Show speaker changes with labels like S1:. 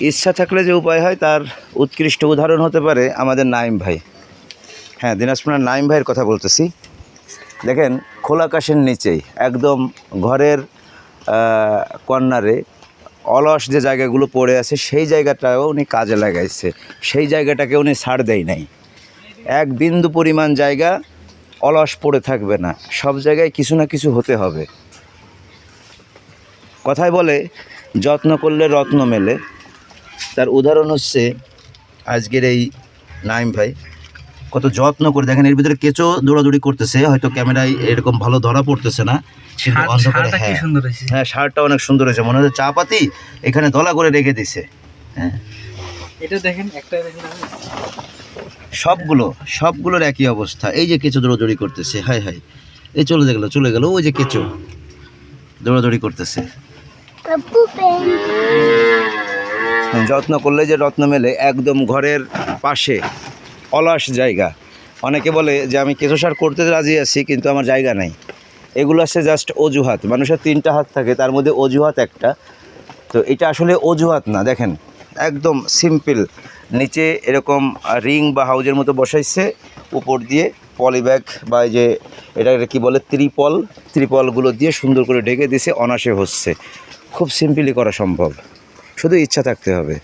S1: ইচ্ছা থাকলে যে উপায় হয়, তার উৎকৃষ্ট উদাহরণ হতে পারে আমাদের নাইম ভাই। হ্যাঁ দিনাজপুরের নাইম ভাইয়ের কথা বলতেছি। দেখেন, খোলা আকাশের নিচেই, একদম ঘরের কর্নারে অলস যে জায়গাগুলো পড়ে আছে, সেই জায়গাটাও উনি কাজে লাগাইছে। সেই জায়গাটাকে উনি ছাড় দেয় নাই। এক বিন্দু পরিমাণ জায়গা অলস পড়ে থাকবে না। সব জায়গায় কিছু না কিছু হতে হবে। কথায় বলে, যত্ন করলে রত্ন মেলে। তার উদাহরণ হচ্ছে আজকের এই নাইম ভাই। কত যত্ন করে দেখেন এর ভিতরে কেঁচো দৌড়াদৌড়ি করতেছে হয়তো ক্যামেরায় এরকম ভালো ধরা পড়তেছে না অন্ধকারে হ্যাঁ। হ্যাঁ শার্টটা অনেক সুন্দর হয়েছে। মনে হচ্ছে চা পাতি এখানে দলা করে রেখে দিছে। হ্যাঁ।
S2: এটা দেখেন একটা
S1: সবগুলো সবগুলোর একই অবস্থা। এই যে কেঁচো দৌড়াদৌড়ি করতেছে হাই হাই এই চলে গেল চলে গেল ওই যে কেঁচো দৌড়াদৌড়ি করতেছে। যত্ন করলে যে রত্ন মেলে, একদম ঘরের পাশে, অলস জায়গা। অনেকে বলে যে, আমি কেঁচো সার করতে রাজি আছি, কিন্তু আমার জায়গা নাই। এগুলো আছে জাস্ট অজুহাত। মানুষের তিনটা হাত থাকে, তার মধ্যে অজুহাত একটা। তো এটা আসলে অজুহাত না, দেখেন, একদম সিম্পল নিচে এরকম রিং বা হাউজের মতো বসাইছে, উপর দিয়ে পলি ব্যাগ বা যে, এটা কি বলে, ত্রিপল। ত্রিপলগুলো দিয়ে সুন্দর করে ঢেকে দিছে অনাসে হচ্ছে। খুব সিম্পলি করা সম্ভব। শুধু ইচ্ছা থাকতে হবে।